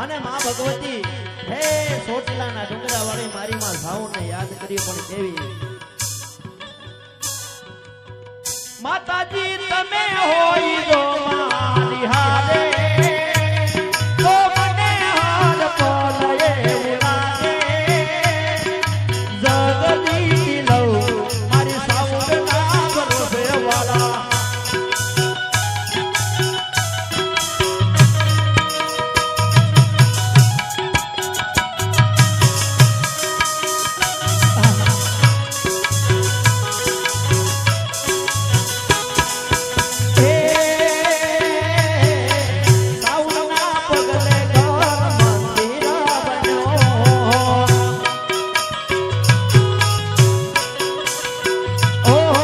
અને મા ભગવતી, હે સોટલાના ડુંગરા વાળી મારી માં ભાવને યાદ કરી પણ કેવી? માતાજી, તમે હારે oh.